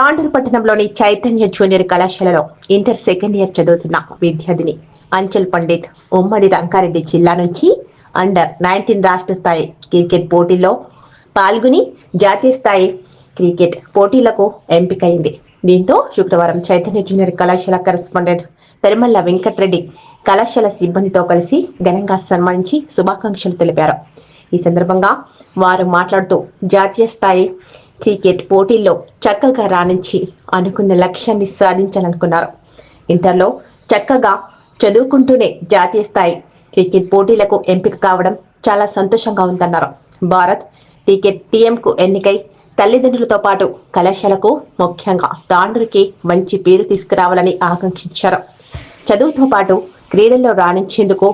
తాండూరు పట్టణంలోని చైతన్య జూనియర్ కళాశాలలో inter second year చదువుతున్న విద్యార్థిని అంచల్ పండిత్ ఉమ్మడి రంగారెడ్డి జిల్లా నుంచి అండర్ నైన్టీన్ రాష్ట్ర స్థాయి క్రికెట్ పోటీల్లో పాల్గొని జాతీయ స్థాయి క్రికెట్ పోటీలకు ఎంపికైంది. దీంతో శుక్రవారం చైతన్య జూనియర్ కళాశాల కరెస్పాండెంట్ పెరుమల్ల వెంకట్రెడ్డి కళాశాల సిబ్బందితో కలిసి ఘనంగా సన్మానించి శుభాకాంక్షలు తెలిపారు. ఈ సందర్భంగా వారు మాట్లాడుతూ జాతీయ స్థాయి క్రికెట్ పోటీల్లో చక్కగా రాణించి అనుకున్న లక్ష్యాన్ని సాధించాలనుకున్నారు. ఇంటర్లో చక్కగా చదువుకుంటూనే జాతీయ స్థాయి క్రికెట్ పోటీలకు ఎంపిక కావడం చాలా సంతోషంగా ఉందన్నారు. భారత్ క్రికెట్ టీఎంకు ఎన్నికై తల్లిదండ్రులతో పాటు కళాశాలకు ముఖ్యంగా తాండ్రుకి మంచి పేరు తీసుకురావాలని ఆకాంక్షించారు. చదువుతో పాటు క్రీడల్లో రాణించేందుకు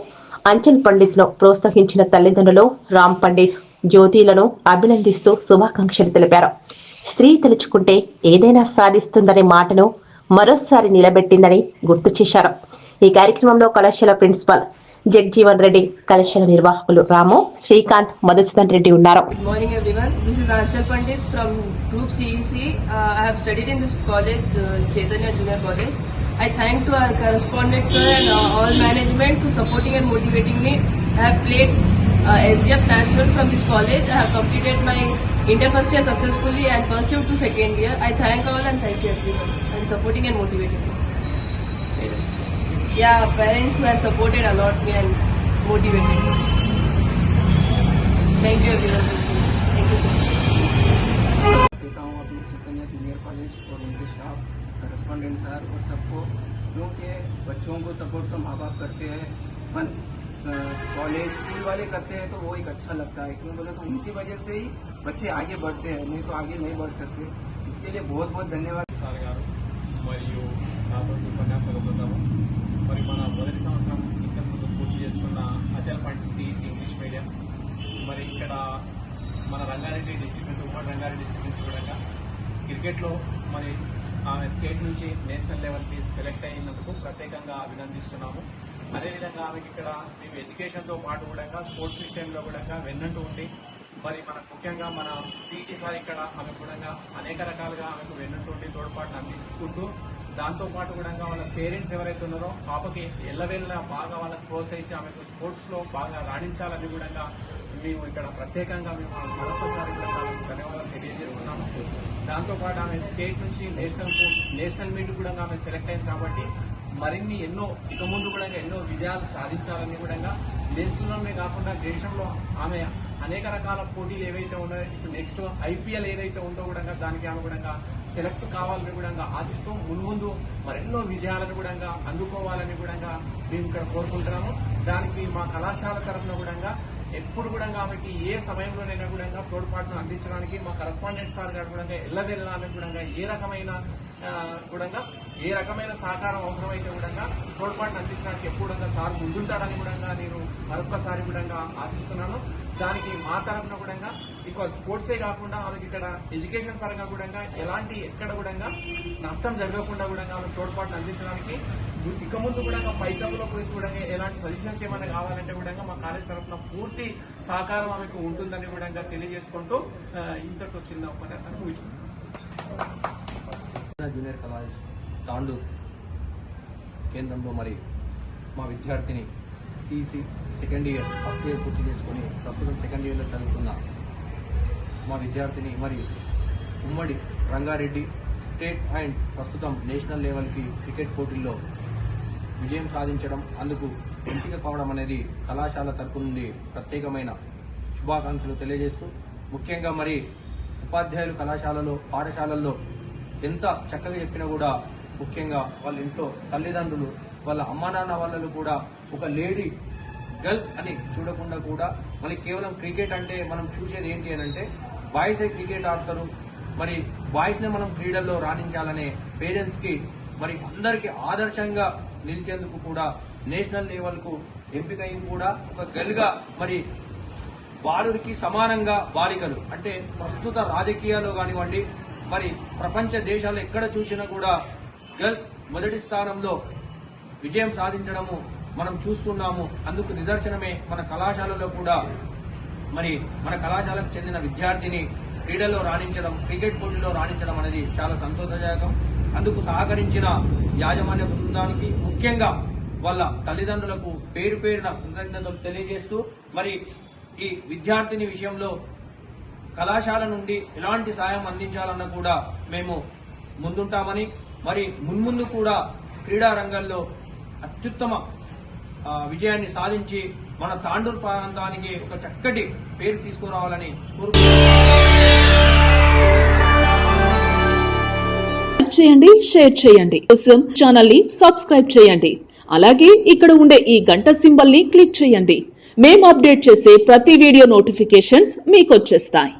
అంచల్ పండిత్ను ప్రోత్సహించిన తల్లిదండ్రులు రామ్ పండిత్ జ్యోతిలను అభినందిస్తూ శుభాకాంక్షలు తెలిపారు. స్త్రీ తలుచుకుంటే ఏదైనా సాధిస్తుందనే మాటను మరోసారి నిలబెట్టిందని గుర్తు చేశారు. ఈ కార్యక్రమంలో కళాశాల ప్రిన్సిపాల్ జగ్జీవన్ రెడ్డి కళాశాల నిర్వాహకులు రాము శ్రీకాంత్ మధుసూదన్ రెడ్డి ఉన్నారు. Good morning everyone this is Anchal Pandit from group CEC I have studied in this college Chaitanya junior college I to all management supporting motivating me I have uh, SDF National from this college. I have completed my inter first year successfully and pursued to second year. I thank all and thank you everyone and supporting and motivating me. Yeah, parents who have supported a lot me and motivated me. Thank you everyone. Thank you so much. देता हूँ अपने चैतन्य junior college और उनके staff correspondent sir और सबको क्योंकि बच्चों को सपोर्ट तो माँ बाप करते हैं पर कॉलेज स्कूल वाले करते हैं तो वो एक अच्छा लगता है क्यों बोले तो उनकी वजह से ही बच्चे आगे बढ़ते हैं नहीं तो आगे नहीं बढ़ सकते इसके लिए बहुत बहुत धन्यवाद సార్ గారు మరియు నాతో ఉపన్యాసాలు పొందాము మరి మన మొదటి సంవత్సరం ఇంతకు ముందు పూర్తి చేసుకున్న Achal Pant CEC English medium మరి ఇక్కడ మన రంగారెడ్డి డిస్ట్రిక్ట్ నుంచి ఉమ్మడి రంగారెడ్డి డిస్ట్రిక్ట్ నుంచి కూడా క్రికెట్లో మరి ఆమె స్టేట్ నుంచి నేషనల్ లెవెల్కి సెలెక్ట్ అయినందుకు ప్రత్యేకంగా అభినందిస్తున్నాము. అదేవిధంగా ఆమెకి ఇక్కడ మేము ఎడ్యుకేషన్తో పాటు కూడా స్పోర్ట్స్ విషయంలో కూడా వెన్నంటూ ఉండి మరి మన ముఖ్యంగా మన పీటీ సార్ ఇక్కడ ఆమె కూడా అనేక రకాలుగా ఆమెకు వెన్నుంటుండి తోడ్పాటును అందించుకుంటూ దాంతో పాటు కూడా వాళ్ళ పేరెంట్స్ ఎవరైతే ఉన్నారో పాపకి ఎల్లవేళ్ళ బాగా వాళ్ళకి ప్రోత్సహించి ఆమెకు స్పోర్ట్స్లో బాగా రాణించాలని కూడా మేము ఇక్కడ ప్రత్యేకంగా మేము మరొకసారి కూడా ధన్యవాదాలు తెలియజేస్తున్నాము. దాంతో పాటు ఆమె స్టేట్ నుంచి నేషనల్ నేషనల్ మీట్ కూడా ఆమె సెలెక్ట్ అయింది కాబట్టి మరిన్ని ఎన్నో ఇక ముందు కూడా ఎన్నో విజయాలు సాధించాలని కూడా దేశంలోనే కాకుండా దేశంలో ఆమె అనేక రకాల పోటీలు ఏవైతే ఉన్నాయో ఇప్పుడు నెక్స్ట్ ఐపీఎల్ ఏదైతే ఉందో కూడా దానికి ఆమె కూడా సెలెక్ట్ కావాలని కూడా ఆశిస్తూ మున్ముందు మరెన్నో విజయాలను కూడా అందుకోవాలని కూడా మేము ఇక్కడ కోరుకుంటున్నాము. దానికి మా కళాశాల తరఫున కూడా ఎప్పుడు కూడా ఆమెకి ఏ సమయంలోనైనా కూడా తోడ్పాటును అందించడానికి మా కరస్పాండెంట్ సార్ గారు కూడా ఎల్లవెల్లా కూడా ఏ రకమైన కూడా ఏ రకమైన సహకారం అవసరమైతే కూడా తోడ్పాటును అందించడానికి ఎప్పుడు సార్ ముందుంటారని కూడా నేను మరొకసారి కూడా ఆశిస్తున్నాను. దానికి మా తరఫున కూడా ఇక స్పోర్ట్సే కాకుండా ఆమెకి ఇక్కడ ఎడ్యుకేషన్ పరంగా కూడా ఎలాంటి ఎక్కడ కూడా నష్టం జరగకుండా కూడా ఆమె తోడ్పాటును అందించడానికి ఇక ముందు కూడా పై చదువులో పోయి కూడా ఎలాంటి సజెషన్స్ ఏమైనా కావాలంటే కూడా మా కాలేజ్ తరఫున పూర్తి సహకారం ఆమెకు ఉంటుందని కూడా తెలియజేసుకుంటూ ఇంతటి చిన్న ఉపన్యాసాన్ని ముగించుకుంటాం జూనియర్ కళాశాల తాండూర్ కేంద్రంలో మరి మా విద్యార్థిని CC second year first year పూర్తి చేసుకొని ప్రస్తుతం సెకండ్ ఇయర్లో చదువుతున్న మా విద్యార్థిని మరి ఉమ్మడి రంగారెడ్డి స్టేట్ అండ్ ప్రస్తుతం నేషనల్ లెవెల్కి క్రికెట్ పోటీల్లో విజయం సాధించడం అందుకు ఎంపిక కావడం అనేది కళాశాల తరపు నుండి ప్రత్యేకమైన శుభాకాంక్షలు తెలియజేస్తూ ముఖ్యంగా మరి ఉపాధ్యాయులు కళాశాలలో పాఠశాలల్లో ఎంత చక్కగా చెప్పినా కూడా ముఖ్యంగా వాళ్ళ ఇంట్లో తల్లిదండ్రులు వాళ్ళ అమ్మా నాన్న కూడా ఒక లేడీ గర్ల్ అని చూడకుండా కూడా మళ్ళీ కేవలం క్రికెట్ అంటే మనం చూసేది ఏంటి అని అంటే బాయ్స్ ఏ క్రికెట్ ఆడతారు. మరి బాయ్స్ని మనం క్రీడల్లో రాణించాలనే పేరెంట్స్కి మరి అందరికి ఆదర్శంగా నిలిచేందుకు కూడా నేషనల్ లెవెల్కు ఎంపికయ్యి కూడా ఒక గర్ల్గా మరి బాలుడికి సమానంగా బాలికలు అంటే ప్రస్తుత రాజకీయాలు కానివ్వండి మరి ప్రపంచ దేశాలు ఎక్కడ చూసినా కూడా గర్ల్స్ మొదటి స్థానంలో విజయం సాధించడము మనం చూస్తున్నాము. అందుకు నిదర్శనమే మన కళాశాలలో కూడా. మరి మన కళాశాలకు చెందిన విద్యార్థిని క్రీడల్లో రాణించడం క్రికెట్ పోటీలో రాణించడం అనేది చాలా సంతోషదాయకం. అందుకు సహకరించిన యాజమాన్య బృందానికి ముఖ్యంగా వాళ్ళ తల్లిదండ్రులకు పేరు పేరున కృతజ్ఞతలు తెలియజేస్తూ మరి ఈ విద్యార్థిని విషయంలో కళాశాల నుండి ఎలాంటి సాయం అందించాలన్న కూడా మేము ముందుంటామని మరి మున్ముందు కూడా క్రీడా రంగంలో అత్యుత్తమ విజయాన్ని సాధించి మన తాండూరు ప్రాంతానికి ఒక చక్కటి పేరు తీసుకురావాలని కోరుకుంటున్నాను చేయండి షేర్ చేయండి. కోసం ఛానల్ని సబ్స్క్రైబ్ చేయండి. అలాగే ఇక్కడ ఉండే ఈ గంట సింబల్ని క్లిక్ చేయండి. మేము అప్డేట్ చేసే ప్రతి వీడియో నోటిఫికేషన్స్ మీకు వచ్చేస్తాయి.